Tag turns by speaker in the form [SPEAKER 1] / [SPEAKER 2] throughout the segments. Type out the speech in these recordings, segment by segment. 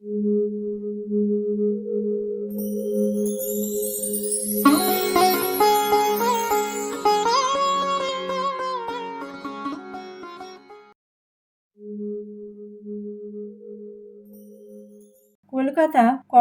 [SPEAKER 1] Música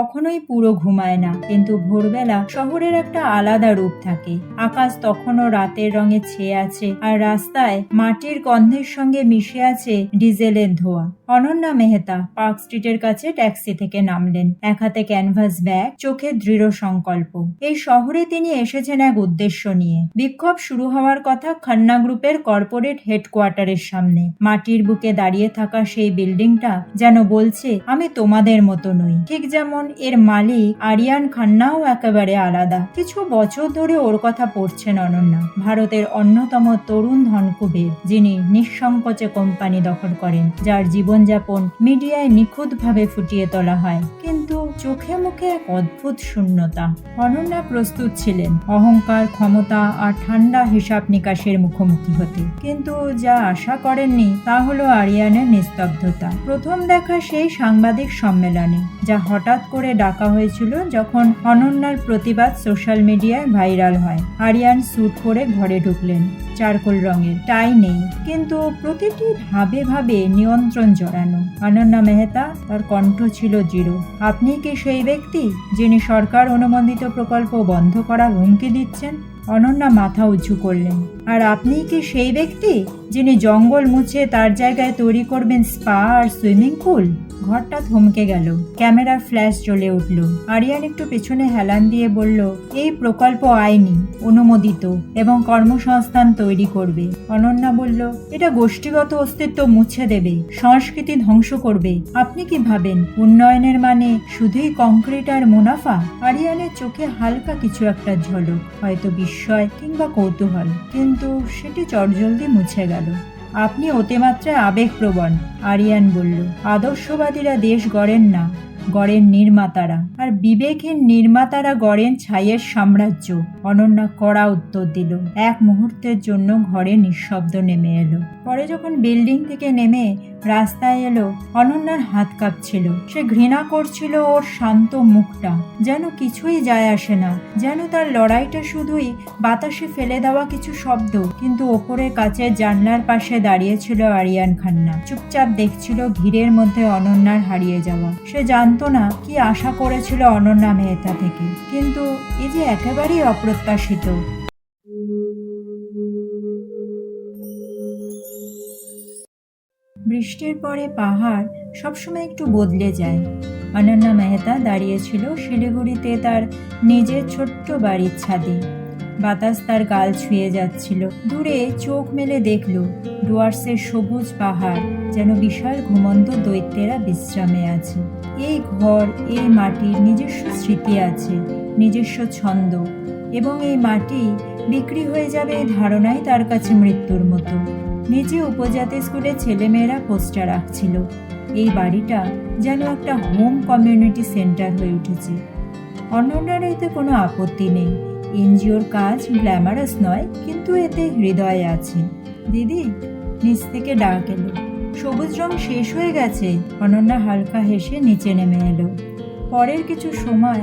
[SPEAKER 1] কখনোই পুরো ঘুমায় না। কিন্তু ভোরবেলা শহরের একটা আলাদা রূপ থাকে। আকাশ তখনও রাতের রঙে ছেয়ে আছে আর রাস্তায় মাটির গন্ধের সঙ্গে মিশে আছে ডিজেলের ধোয়া। অনন্যা মেহতা পার্ক স্ট্রিটের কাছে ট্যাক্সি থেকে নামলেন। এক হাতে ক্যানভাস ব্যাগ, চোখে দৃঢ় সংকল্প। এই শহরে তিনি এসেছেন এক উদ্দেশ্য নিয়ে। বিক্ষোভ শুরু হওয়ার কথা খান্না গ্রুপের কর্পোরেট হেডকোয়ার্টারের সামনে। মাটির বুকে দাঁড়িয়ে থাকা সেই বিল্ডিংটা যেন বলছে, আমি তোমাদের মতো নই। ঠিক যেমন এর মালিক আরিয়ান খান্নাও একেবারে আলাদা। কিছু বছর ধরে ওর কথা পড়ছেন অনন্যা ভারতের অন্যতম তরুণ ধনকুবের, যিনি নিঃসংকোচে কোম্পানি দখল করেন, যার জীবনযাপন মিডিয়ায় নিখুঁতভাবে ফুটিয়ে তোলা হয়। কিন্তু চোখে মুখে এক অদ্ভুত শূন্যতা। অনন্যা প্রস্তুত ছিলেন অহংকার, ক্ষমতা আর ঠান্ডা হিসাব নিকাশের মুখোমুখি হতে। কিন্তু যা আশা করেননি, তা হলো আরিয়ানের নিস্তব্ধতা। প্রথম দেখা সেই সাংবাদিক সম্মেলনে, যা হঠাৎ করে ডাকা হয়েছিল যখন অনন্যার প্রতিবাদ সোশ্যাল মিডিয়ায় ভাইরাল হয়। আরিয়ান স্যুট পরে ঘরে ঢুকলেন, চারকোল রঙের, টাই নেই। কিন্তু প্রতিটি ভাবে ভাবে নিয়ন্ত্রণ জড়ানো। অনন্যা মেহতা, তার কণ্ঠ ছিল জিরো আপনি কি সেই ব্যক্তি যিনি সরকার অনুমোদিত প্রকল্প বন্ধ করার হুমকি দিচ্ছেন? অনন্যা মাথা উঁচু করলেন। আর আপনি কি সেই ব্যক্তি যিনি জঙ্গল মুছে তার জায়গায় তৈরি করবেন স্পা আর সুইমিং পুল? ঘরটা থমকে গেল। ক্যামেরার ফ্ল্যাশ জ্বলে উঠল। আরিয়ান একটু পেছনে হেলান দিয়ে বলল, এই প্রকল্প আইনি, অনুমোদিত এবং কর্মসংস্থান তৈরি করবে। অনন্যা বলল, এটা গোষ্ঠীগত অস্তিত্ব মুছে দেবে, সংস্কৃতি ধ্বংস করবে। আপনি কি ভাবেন, উন্নয়নের মানে শুধুই কংক্রিট আর মুনাফা? আরিয়ানের চোখে হালকা কিছু একটা ঝলক, হয়তো বিস্ময় কিংবা কৌতূহল। কিন্তু সেটি চটজলদি মুছে গেল। আপনি অতিমাত্রায় আবেগপ্রবণ, আরিয়ান বলল। আদর্শবাদীরা দেশ গড়েন না, গড়েন নির্মাতারা। আর বিবেকহীন নির্মাতারা গড়েন ছাইয়ের সাম্রাজ্য, অনন্যা কড়া উত্তর দিল। এক মুহূর্তের জন্য ঘরে নিঃশব্দ নেমে এলো। পরে যখন বিল্ডিং থেকে নেমে রাস্তায় এলো, অনন্যার হাত কাঁপছিল। সে ঘৃণা করছিল ওর শান্ত মুখটা। যেন কিছুই যায় আসে না। যেন তার লড়াইটা শুধুই বাতাসে ফেলে দেওয়া কিছু শব্দ। কিন্তু ওপরে কাচের জানলার পাশে দাঁড়িয়েছিল আরিয়ান খান্না। চুপচাপ দেখছিল ঘিরের মধ্যে অনন্যার হারিয়ে যাওয়া। সে জানতো না কি আশা করেছিল অনন্যা মেহতা থেকে। কিন্তু এ যে একেবারেই অপ্রত্যাশিত। বৃষ্টির পরে পাহাড় সবসময় একটু বদলে যায়। অনন্যা মেহতা দাঁড়িয়েছিল শিলিগুড়িতে তার নিজের ছোট্ট বাড়ির ছাদে। বাতাস তার গাল ছুঁয়ে যাচ্ছিল। দূরে চোখ মেলে দেখল ডুয়ার্সের সবুজ পাহাড় যেন বিশাল ঘুমন্ত দৈত্যেরা বিশ্রামে আছে। এই ঘর, এই মাটির নিজস্ব স্মৃতি আছে, নিজস্ব ছন্দ এবং এই মাটি বিক্রি হয়ে যাবে ধারণাই তার কাছে মৃত্যুর মতো। নিচে উপজাতি স্কুলে ছেলেমেয়েরা পোস্টার রাখছিল এই বাড়িটা যেন একটা হোম কমিউনিটি সেন্টার হয়ে উঠেছে। অন্যান্যের এতে কোনো আপত্তি নেই। এনজিওর কাজ গ্ল্যামারাস নয়, কিন্তু এতে হৃদয় আছে। দিদি, নিচ থেকে ডাক এলো। সবুজ রং শেষ হয়ে গেছে। অনন্যা হালকা হেসে নিচে নেমে এলো। পরের কিছু সময়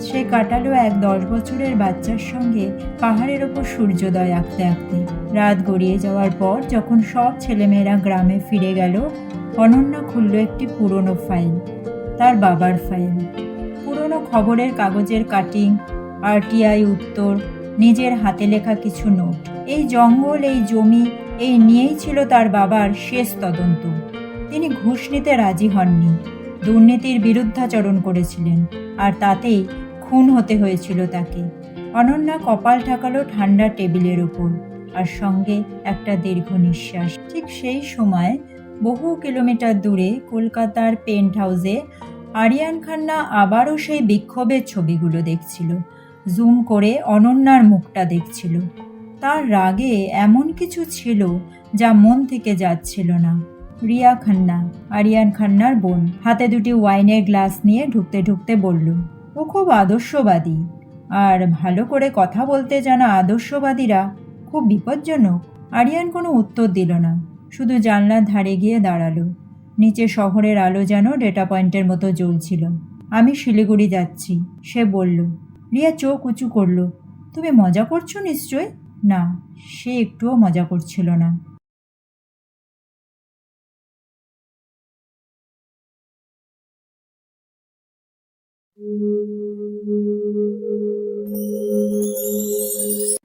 [SPEAKER 1] সে কাটালো এক দশ বছরের বাচ্চার সঙ্গে পাহাড়ের ওপর সূর্যোদয় আঁকতে আঁকতে। রাত গড়িয়ে যাওয়ার পর যখন সব ছেলেমেয়েরা গ্রামে ফিরে গেল, অনন্যা খুলল একটি পুরনো ফাইল, তার বাবার ফাইল। পুরনো খবরের কাগজের কাটিং, আরটিআই উত্তর, নিজের হাতে লেখা কিছু নোট। এই জঙ্গল, এই জমি, এই নিয়েই ছিল তার বাবার শেষ তদন্ত। তিনি ঘুষ নিতে রাজি হননি। দুর্নীতির বিরুদ্ধাচরণ করেছিলেন। আর তাতেই খুন হতে হয়েছিল তাকে। অনন্যা কপাল ঠাকালো ঠান্ডা টেবিলের ওপর আর সঙ্গে একটা দীর্ঘ নিঃশ্বাস। ঠিক সেই সময় বহু কিলোমিটার দূরে কলকাতার পেন্ট হাউসে আরিয়ান খান্না আবারও সেই বিক্ষোভের ছবিগুলো দেখছিল। জুম করে অনন্যার মুখটা দেখছিল। তার রাগে এমন কিছু ছিল যা মন থেকে যাচ্ছিল না। রিয়া খান্না, আরিয়ান খান্নার বোন, হাতে দুটি ওয়াইনের গ্লাস নিয়ে ঢুকতে ঢুকতে বলল ও খুব আদর্শবাদী। আর ভালো করে কথা বলতে জানা আদর্শবাদীরা খুব বিপজ্জনক। আরিয়ান কোনো উত্তর দিল না। শুধু জানলার ধারে গিয়ে দাঁড়াল। নিচে শহরের আলো যেন ডেটা পয়েন্টের মতো জ্বলছিল। আমি শিলিগুড়ি যাচ্ছি, সে বলল। রিয়া চোখ উঁচু করল। তুমি মজা করছ নিশ্চয় না, সে একটুও মজা করছিল না।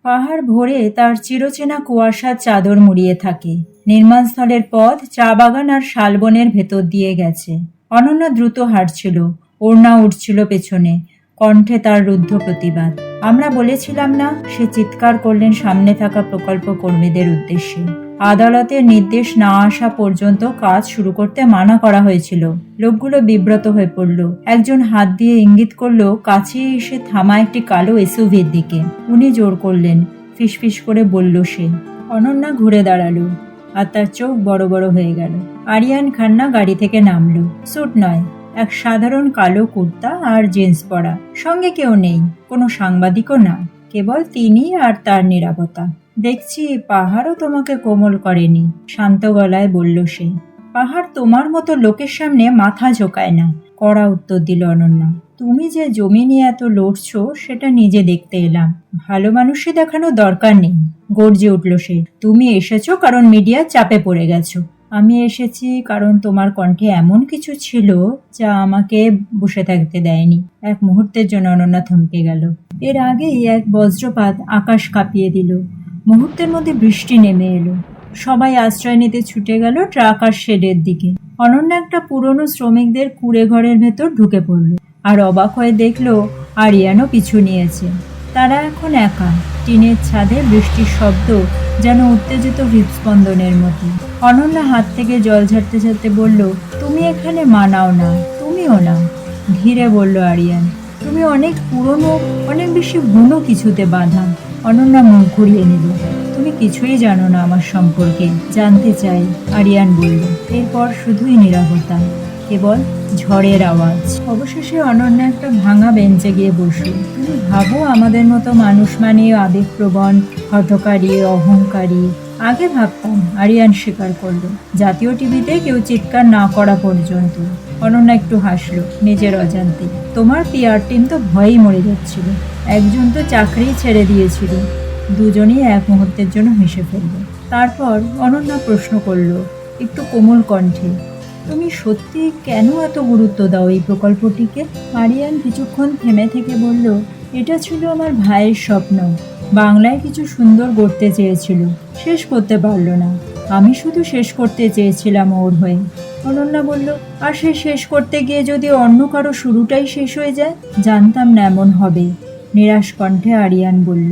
[SPEAKER 1] পাহাড় ভরে তার চিরচেনা কুয়াশার চাদর মুড়িয়ে থাকে। নির্মাণস্থলের পথ চা বাগান আর শালবনের ভেতর দিয়ে গেছে। অনন্য দ্রুত হাঁটছিল, ওড়না উঠছিল পেছনে, কণ্ঠে তার রুদ্ধ প্রতিবাদ। আমরা বলেছিলাম না, সে চিৎকার করলেন সামনে থাকা প্রকল্প কর্মীদের উদ্দেশ্যে। আদালতের নির্দেশ না আসা পর্যন্ত কাজ শুরু করতে মানা করা হয়েছিল। লোকগুলো বিব্রত হয়ে পড়ল। একজন হাত দিয়ে ইঙ্গিত করল কাছে এসে থামা একটি কালো এসুভির দিকে। উনি জোর করলেন। ফিসফিস করে বলল সে। অনন্যা ঘুরে দাঁড়াল আর তার চোখ বড় বড় হয়ে গেল। আরিয়ান খান্না গাড়ি থেকে নামলো। স্যুট নয়, এক সাধারণ কালো কুর্তা আর জিন্স পরা। সঙ্গে কেউ নেই, কোনো সাংবাদিকও না। কেবল তিনি আর তার নিরাপত্তা। দেখছি পাহাড়ও তোমাকে কোমল করেনি, শান্ত গলায় বলল সে। পাহাড় তোমার মতো লোকের সামনে মাথা ঝোকায় না, কড়া উত্তর দিল অনন্যা। তুমি যে জমি নিয়ে এত লড়ছো, সেটা নিজে দেখতে এলাম। ভালো মানুষই দেখানো দরকার নেই, গর্জে উঠল সে। তুমি এসেছ কারণ মিডিয়ার চাপে পড়ে গেছো। আমি এসেছি কারণ তোমার কণ্ঠে এমন কিছু ছিল যা আমাকে বসে থাকতে দেয়নি। এক মুহূর্তের জন্য অনন্যা থমকে গেল। এর আগেই এক বজ্রপাত আকাশ কাঁপিয়ে দিল। মুহূর্তের মধ্যে বৃষ্টি নেমে এলো। সবাই আশ্রয় নিতে ছুটে গেল ট্রাক আর শেডের দিকে। অনন্যা একটা পুরনো শ্রমিকদের কুড়ে ঘরের ভেতর ঢুকে পড়ল আর অবাক হয়ে দেখল আরিয়ানও পিছু নিয়েছে। তারা এখন একা। টিনের ছাদে বৃষ্টির শব্দ যেন উত্তেজিত হৃদস্পন্দনের মতো। অনন্যা হাত থেকে জল ঝাড়তে ঝাড়তে বলল, তুমি এখানে মানাও না, তুমিও না। ধীরে বলল আরিয়ান, তুমি অনেক পুরনো, অনেক বেশি বুনো কিছুতে বাঁধা। অনন্যা মুখ ঘুরিয়ে নিল। তুমি কিছুই জানো না আমার সম্পর্কে, জানতে চাই, আরিয়ান বলল। এরপর শুধুই নিরাপত্তা কেবল ঝড়ের আওয়াজ। অবশেষে অনন্যা একটা ভাঙা বেঞ্চে গিয়ে বসল। তুমি ভাবো আমাদের মতো মানুষ মানে আবেগপ্রবণ হঠকারী অহংকারী। আগে ভাবতাম, আরিয়ান স্বীকার করল। জাতীয় টিভিতে কেউ চিৎকার না করা পর্যন্ত। অনন্যা একটু হাসলো, নিজের অজান্তে তোমার পিআর টিম তো ভয়েই মরে যাচ্ছিল। একজন তো চাকরি ছেড়ে দিয়েছিল। দুজনেই এক মুহূর্তের জন্য হেসে ফেলল। তারপর অনন্যা প্রশ্ন করল, একটু কোমল কণ্ঠে, তুমি সত্যি কেন এত গুরুত্ব দাও এই প্রকল্পটিকে? মারিয়ান কিছুক্ষণ থেমে থেকে বলল, এটা ছিল আমার ভাইয়ের স্বপ্ন। বাংলায় কিছু সুন্দর গড়তে চেয়েছিল। শেষ করতে পারল না। আমি শুধু শেষ করতে চেয়েছিলাম ওর হয়ে। অনন্যা বলল, আর সে শেষ করতে গিয়ে যদি অন্য কারও শুরুটাই শেষ হয়ে যায়, জানতাম না এমন হবে। নিরাশ কণ্ঠে আরিয়ান বলল,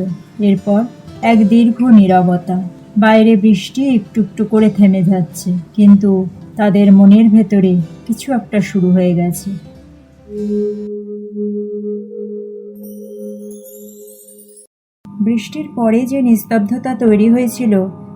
[SPEAKER 1] এরপর এক দীর্ঘ নিরবতা। বাইরে বৃষ্টি একটু একটু করে থেমে যাচ্ছে, কিন্তু তাদের মনের ভেতরে কিছু একটা শুরু হয়ে গেছে। বৃষ্টির পরে যে নিস্তব্ধতা তৈরি হয়েছিল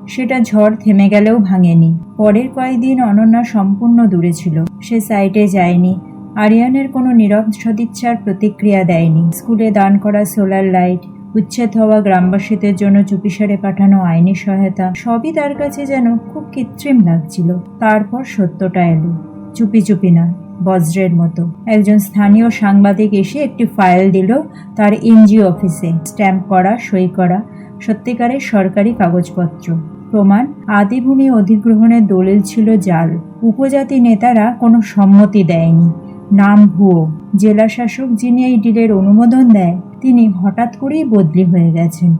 [SPEAKER 1] সেটা ঝড় থেমে গেলেও ভাঙেনি। পরের কয়েকদিন অনন্যা সম্পূর্ণ দূরে ছিল। সে সাইটে যায়নি। আরিয়ানের কোনো নীরব সদিচ্ছার প্রতিক্রিয়া দেয়নি। স্কুলে দান করা সোলার লাইট, উচ্ছেদ হওয়া গ্রামবাসীদের জন্য চুপিসারে পাঠানো আইনি সহায়তা, সবই তার কাছে যেন খুব কৃত্রিম লাগছিল। তারপর সত্যটা এলো। চুপি চুপি না, বজ্রের মতো। একজন স্থানীয় সাংবাদিক এসে একটি ফাইল দিল তার এনজিও অফিসে। স্ট্যাম্প করা, সই করা, সত্যিকারের সরকারি কাগজপত্র। প্রমাণ আদিভূমি অধিগ্রহণের দলিল ছিল জাল। উপজাতি নেতারা কোনো সম্মতি দেয়নি। নাম ভুয়ো। জেলা শাসক যিনি এই ডিলের অনুমোদন দেয়, তিনি হঠাৎ করেই বদলি হয়ে গেছেন।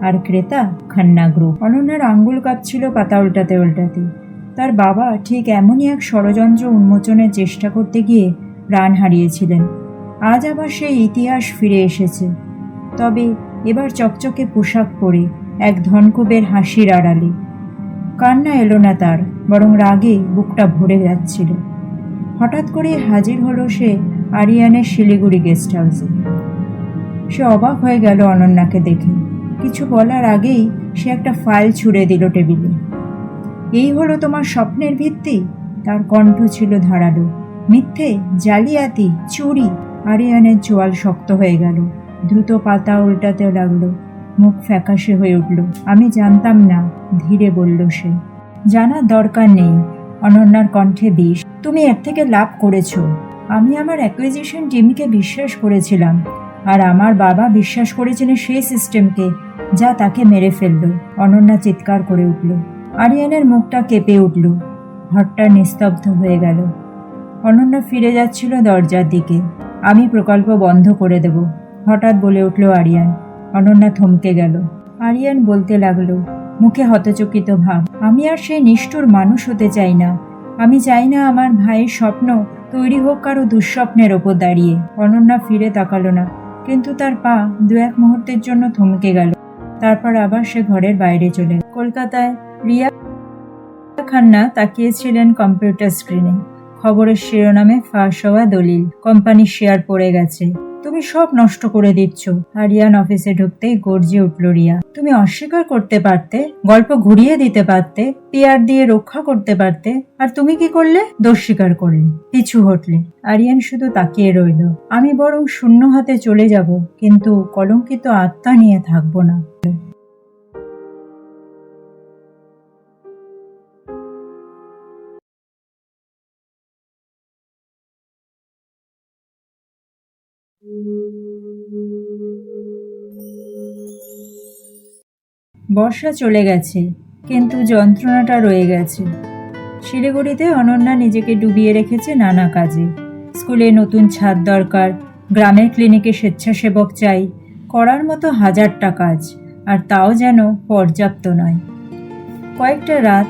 [SPEAKER 1] আর ক্রেতা খান্না গ্রুপ অনন্যার আঙ্গুল কাঁপছিল পাতা উল্টাতে উল্টাতে। তার বাবা ঠিক এমনই এক ষড়যন্ত্র উন্মোচনের চেষ্টা করতে গিয়ে প্রাণ হারিয়েছিলেন। আজ আবার সেই ইতিহাস ফিরে এসেছে। তবে এবার চকচকে পোশাক পরে এক ধনকুবের হাসির আড়ালে। কান্না এলো না তার, বরং রাগে বুকটা ভরে যাচ্ছিল। হঠাৎ করে হাজির হলো সে আরিয়ানের শিলিগুড়ি গেস্ট হাউসে। সে অবাক হয়ে গেল অনন্যাকে দেখে। কিছু বলার আগেই সে একটা ফাইল ছুঁড়ে দিল টেবিলে। এই হলো তোমার স্বপ্নের ভিত্তি? তার কণ্ঠ ছিল ধারালো। মিথ্যে, জালিয়াতি, চুরি। আরিয়ানের চোয়াল শক্ত হয়ে গেল। দ্রুত পাতা উল্টাতে লাগল। মুখ ফ্যাকাশে হয়ে উঠল। আমি জানতাম না, ধীরে বলল সে। জানার দরকার নেই, অনন্যার কণ্ঠে বিষ। তুমি এর থেকে লাভ করেছ। আমি আমার অ্যাকুইজিশন টিমকে বিশ্বাস করেছিলাম, আর আমার বাবা বিশ্বাস করেছিলেন সেই সিস্টেমকে, যা তাকে মেরে ফেলল। অনন্যা চিৎকার করে উঠল। আরিয়ানের মুখটা কেঁপে উঠল। ঘরটা নিস্তব্ধ হয়ে গেল। অনন্যা ফিরে যাচ্ছিল দরজার দিকে। আমি প্রকল্প বন্ধ করে দেব, হঠাৎ বলে উঠল আরিয়ান। অনন্যা থমকে গেল। আরিয়ান বলতে লাগল, মুখে হতচকিত ভাব। আমি আর সেই নিষ্ঠুর মানুষ হতে চাই না। আমি চাই না আমার ভাইয়ের স্বপ্ন তৈরি হোক কারও দুঃস্বপ্নের ওপর দাঁড়িয়ে। অনন্যা ফিরে তাকালো না, কিন্তু তার পা দু এক মুহূর্তের জন্য থমকে গেল। তারপর আবার সে ঘরের বাইরে চলে কলকাতায় রিয়া খান্না তাকিয়েছিলেন কম্পিউটার স্ক্রিনে। খবরের শিরোনামে ফাঁস হওয়া দলিল। কোম্পানির শেয়ার পড়ে গেছে। তুমি সব নষ্ট করে দিচ্ছ। আরিয়ান অফিসে ঢুকতেই গর্জে উঠল রিয়া। তুমি অস্বীকার করতে পারতে, গল্প ঘুরিয়ে দিতে পারতে পিয়ার দিয়ে রক্ষা করতে পারতে, আর তুমি কি করলে? দোষ স্বীকার করলে, পিছু হটলে। আরিয়ান শুধু তাকিয়ে রইল। আমি বরং শূন্য হাতে চলে যাব, কিন্তু কলঙ্কিত আত্মা নিয়ে থাকব না। বর্ষা চলে গেছে, কিন্তু যন্ত্রণাটা রয়ে গেছে। শিলিগুড়িতে অনন্যা নিজেকে ডুবিয়ে রেখেছে নানা কাজে। স্কুলে নতুন ছাদ দরকার, গ্রামের ক্লিনিকে স্বেচ্ছাসেবক চাই, করার মতো হাজারটা কাজ, আর তাও যেন পর্যাপ্ত নয়। কয়েকটা রাত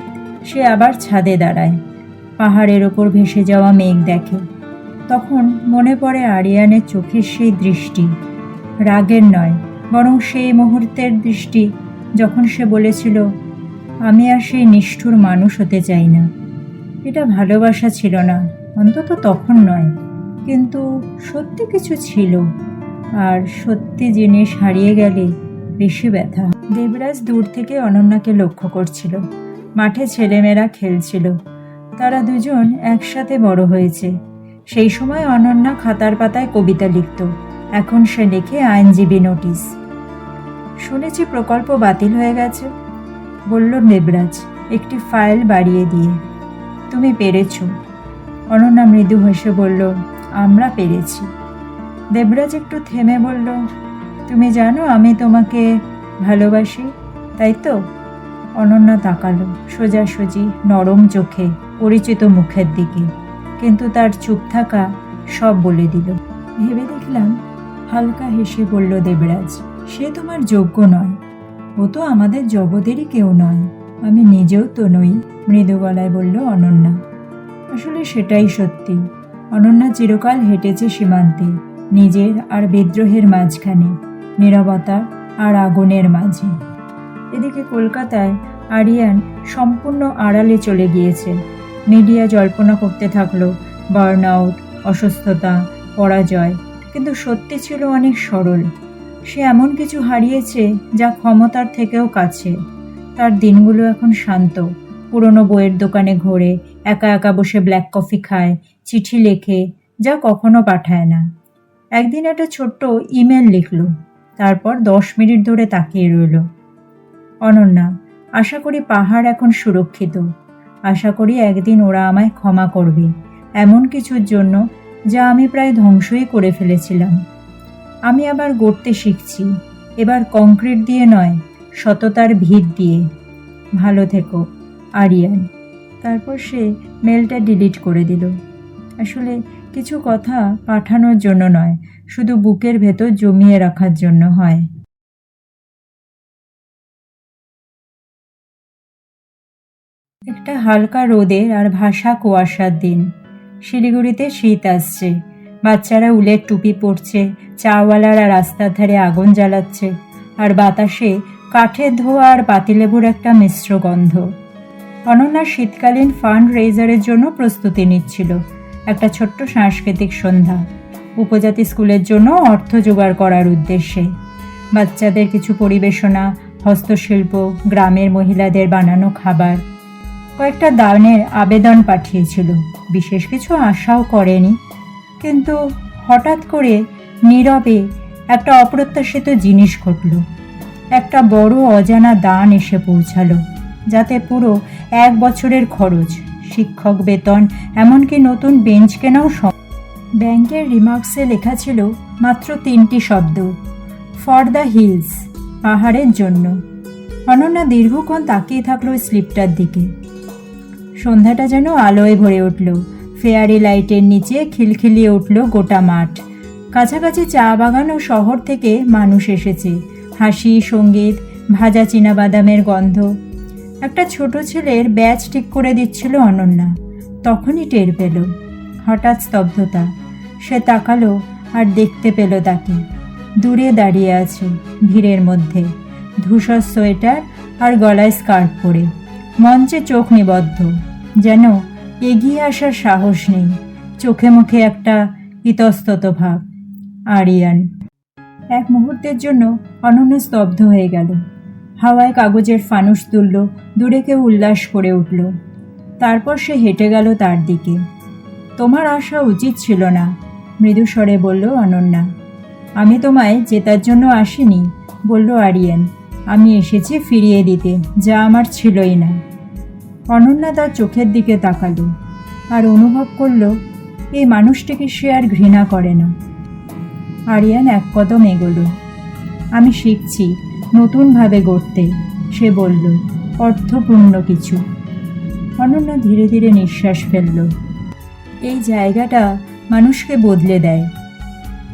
[SPEAKER 1] সে আবার ছাদে দাঁড়ায়, পাহাড়ের ওপর ভেসে যাওয়া মেঘ দেখে। তখন মনে পড়ে আরিয়ানের চোখের সেই দৃষ্টি। রাগের নয়, বরং সেই মুহূর্তের দৃষ্টি যখন সে বলেছিল, আমি আর সেই নিষ্ঠুর মানুষ হতে চাই না। এটা ভালোবাসা ছিল না, অন্তত তখন নয়, কিন্তু সত্যি কিছু ছিল। আর সত্যি জিনিস হারিয়ে গেলে বেশি ব্যথা। দেবরাজ দূর থেকে অনন্যাকে লক্ষ্য করছিল। মাঠে ছেলেমেয়েরা খেলছিল। তারা দুজন একসাথে বড় হয়েছে। সেই সময় অনন্যা খাতার পাতায় কবিতা লিখত। এখন সে লিখে আইনজীবী নোটিশ। শুনেছি প্রকল্প বাতিল হয়ে গেছে। বলল, দেবরাজ, একটি ফাইল বাড়িয়ে দিয়ে। তুমি পেরেছ। অনন্যা মৃদু হেসে বলল, আমরা পেরেছি। দেবরাজ একটু থেমে বলল, তুমি জানো আমি তোমাকে ভালোবাসি, তাই তো? অনন্যা তাকালো, সোজাসুজি নরম চোখে, পরিচিত মুখের দিকে। কিন্তু তার চুপ থাকা সব বলে দিল। ভেবে দেখলাম হালকা হেসে বলল, দেবরাজ সে তোমার যোগ্য নয়। ও তো আমাদের জগতেরই কেউ নয়। আমি নিজেও তো নই, মৃদু গলায় বলল অনন্যা। আসলে সেটাই সত্যি। অনন্যা চিরকাল হেঁটেছে সীমান্তে, নিজের আর বিদ্রোহের মাঝখানে, নীরবতা আর আগুনের মাঝে। এদিকে কলকাতায় আরিয়ান সম্পূর্ণ আড়ালে চলে গিয়েছে। মিডিয়া জল্পনা করতে থাকল বার্ন আউট অসুস্থতা, পরাজয়, কিন্তু সত্যি ছিল অনেক সরল। সে এমন কিছু হারিয়েছে যা ক্ষমতার থেকেও কাছে। তার দিনগুলো এখন শান্ত। পুরনো বইয়ের দোকানে ঘোরে, একা একা বসে ব্ল্যাক কফি খায়, চিঠি লেখে, যা কখনো পাঠায় না। একদিন একটা ছোট্ট ইমেল লিখল, তারপর দশ মিনিট ধরে তাকিয়ে রইল। অনন্যা, আশা করি পাহাড় এখন সুরক্ষিত। আশা করি একদিন ওরা আমায় ক্ষমা করবে, এমন কিছুর জন্য যা আমি প্রায় ধ্বংসই করে ফেলেছিলাম। আমি আবার গড়তে শিখছি। এবার কংক্রিট দিয়ে নয়, সততার ভিত দিয়ে। ভালো থেকো, আরিয়ান। তারপর সে মেলটা ডিলিট করে দিল। আসলে কিছু কথা পাঠানোর জন্য নয়, শুধু বুকের ভেতর জমিয়ে রাখার জন্য হয়। একটা হালকা রোদের আর ভাসা কুয়াশার দিন। শিলিগুড়িতে শীত আসছে। বাচ্চারা উলের টুপি পরছে, চাওয়ালারা রাস্তার ধারে আগুন জ্বালাচ্ছে, আর বাতাসে কাঠের ধোয়া আর পাতিলেবুর একটা মিশ্র গন্ধ। অনন্যা শীতকালীন ফান্ড রেজারের জন্য প্রস্তুতি নিচ্ছিল, একটা ছোট্ট সাংস্কৃতিক সন্ধ্যা, উপজাতি স্কুলের জন্য অর্থ জোগাড় করার উদ্দেশ্যে। বাচ্চাদের কিছু পরিবেশনা, হস্তশিল্প, গ্রামের মহিলাদের বানানো খাবার। কয়েকটা দানের আবেদন পাঠিয়েছিল, বিশেষ কিছু আশাও করেনি। কিন্তু হঠাৎ করে নীরবে একটা অপ্রত্যাশিত জিনিস ঘটল। একটা বড় অজানা দান এসে পৌঁছালো, যাতে পুরো এক বছরের খরচ, শিক্ষক বেতন, এমনকি নতুন বেঞ্চ কেনাও ব্যাংকের রিমার্কসে লেখা ছিল মাত্র তিনটি শব্দ ফর দ্য হিলস পাহাড়ের জন্য। অনন্যা দীর্ঘক্ষণ তাকিয়ে থাকল স্লিপটার দিকে। সন্ধ্যাটা যেন আলোয় ভরে উঠল। ফেয়ারি লাইটের নিচে খিলখিলিয়ে উঠল গোটা মাঠ। কাছাকাছি চা বাগান ও শহর থেকে মানুষ এসেছে। হাসি, সংগীত, ভাজা বাদামের গন্ধ। একটা ছোট ছেলের ব্যাচ ঠিক করে দিচ্ছিল অনন্যা। তখনই টের পেল। হঠাৎ স্তব্ধতা। সে তাকালো আর দেখতে পেল তাকে। দূরে দাঁড়িয়ে আছে, ভিড়ের মধ্যে। ধূসর সোয়েটার আর গলায় স্কার্ফ পরে। মঞ্চে চোখ নিবদ্ধ। যেন এগিয়ে আসার সাহস নেই। চোখে মুখে একটা ইতস্তত ভাব। আরিয়ান এক মুহূর্তের জন্য অনন্য স্তব্ধ হয়ে গেল। হাওয়ায় কাগজের ফানুস তুলল, দূরে কেউ উল্লাস করে উঠল। তারপর সে হেঁটে গেল তার দিকে। তোমার আসা উচিত ছিল না মৃদু স্বরে বলল অনন্যা। আমি তোমায় জেতার জন্য আসিনি বলল আরিয়ান। আমি এসেছি ফিরিয়ে দিতে, যা আমার ছিলই না। অনন্যা তার চোখের দিকে তাকালো আর অনুভব করল, এই মানুষটিকে সে আর ঘৃণা করে না। আরিয়ান এক কদম এগোলো। আমি শিখছি নতুনভাবে গড়তে, সে বলল, অর্থপূর্ণ কিছু। অনন্যা ধীরে ধীরে নিঃশ্বাস ফেলল। এই জায়গাটা মানুষকে বদলে দেয়।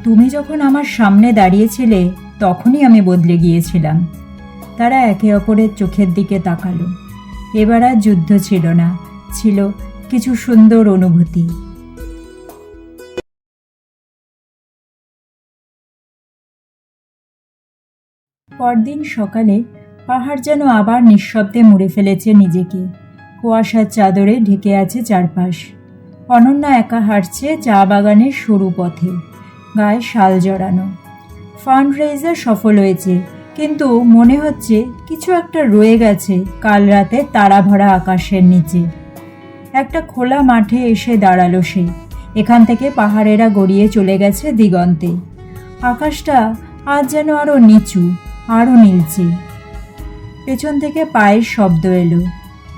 [SPEAKER 1] তুমি যখন আমার সামনে দাঁড়িয়েছিলে, তখনই আমি বদলে গিয়েছিলাম। তারা একে অপরের চোখের দিকে তাকালো। এবার আর যুদ্ধ ছিল না, ছিল কিছু সুন্দর অনুভূতি। পরদিন সকালে পাহাড় যেন আবার নিঃশব্দে মুড়ে ফেলেছে নিজেকে। কুয়াশার চাদরে ঢেকে আছে চারপাশ। অনন্যা একা হাঁটছে চা বাগানের সরু পথে, গায়ে শাল জড়ানো। ফান্ড রেজার সফল হয়েছে। কিন্তু মনে হচ্ছে কিছু একটা রয়ে গেছে কাল রাতে তারা ভরা আকাশের নিচে। একটা খোলা মাঠে এসে দাঁড়াল সে। এখান থেকে পাহাড়েরা গড়িয়ে চলে গেছে দিগন্তে। আকাশটা আজ যেন আরও নিচু আরও নীলচে। পেছন থেকে পায়ের শব্দ এলো।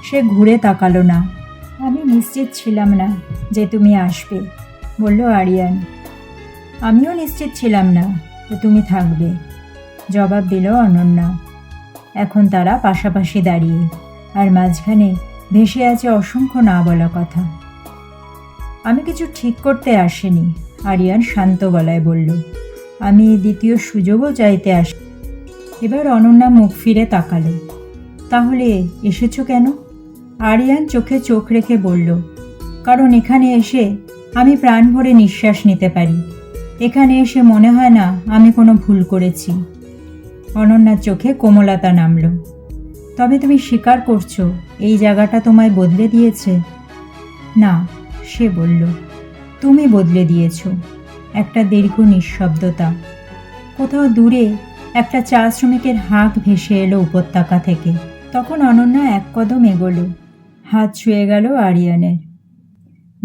[SPEAKER 1] সে ঘুরে তাকালো না। আমি নিশ্চিত ছিলাম না যে তুমি আসবে বলল আরিয়ান। আমিও নিশ্চিত ছিলাম না যে তুমি থাকবে। জবাব দিল অনন্যা। এখন তারা পাশাপাশি দাঁড়িয়ে, আর মাঝখানে ভেসে আছে অসংখ্য না বলা কথা। আমি কিছু ঠিক করতে আসিনি, আরিয়ান শান্ত গলায় বলল। আমি দ্বিতীয় সুযোগও চাইতে আসি। এবার অনন্যা মুখ ফিরে তাকালো। তাহলে এসেছ কেন? আরিয়ান চোখে চোখ রেখে বলল, কারণ এখানে এসে আমি প্রাণ ভরে নিঃশ্বাস নিতে পারি। এখানে এসে মনে হয় না আমি কোনো ভুল করেছি। অনন্যার চোখে কোমলতা নামল। তবে তুমি স্বীকার করছ, এই জায়গাটা তোমায় বদলে দিয়েছে? না, সে বলল, তুমি বদলে দিয়েছ। একটা দীর্ঘ নিঃশব্দতা। কোথাও দূরে একটা চা শ্রমিকের হাঁক ভেসে এলো উপত্যকা থেকে। তখন অনন্যা এক কদম এগোলো, হাত ছুঁয়ে গেল আরিয়ানের।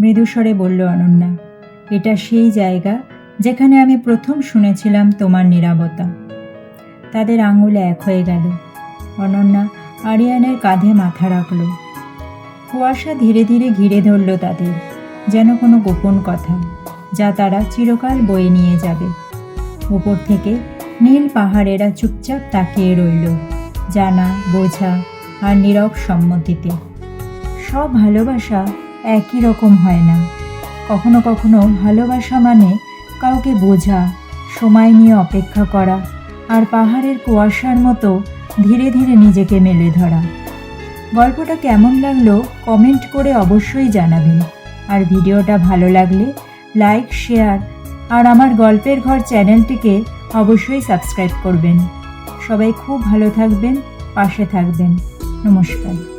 [SPEAKER 1] মৃদুস্বরে বলল অনন্যা, এটা সেই জায়গা যেখানে আমি প্রথম শুনেছিলাম তোমার নিরাপত্তা। তাদের আঙুলে এক হয়ে গেল। অনন্যা আরিয়ানের কাঁধে মাথা রাখল। কুয়াশা ধীরে ধীরে ঘিরে ধরল তাদের, যেন কোনো গোপন কথা, যা তারা চিরকাল বয়ে নিয়ে যাবে। ওপর থেকে নীল পাহাড়েরা চুপচাপ তাকিয়ে রইল, জানা, বোঝা আর নীরব সম্মতিতে। সব ভালোবাসা একই রকম হয় না। কখনো কখনো ভালোবাসা মানে কাউকে বোঝা, সময় নিয়ে অপেক্ষা করা আর পাহাড়ের কুয়াশার মতো ধীরে ধীরে নিজেকে মেলে ধরা। গল্পটা কেমন লাগল কমেন্ট করে অবশ্যই জানাবেন। আর ভিডিওটা ভালো লাগলে লাইক, শেয়ার আর আমার গল্পের ঘর চ্যানেলটিকে অবশ্যই সাবস্ক্রাইব করবেন। সবাই খুব ভালো থাকবেন, পাশে থাকবেন। নমস্কার।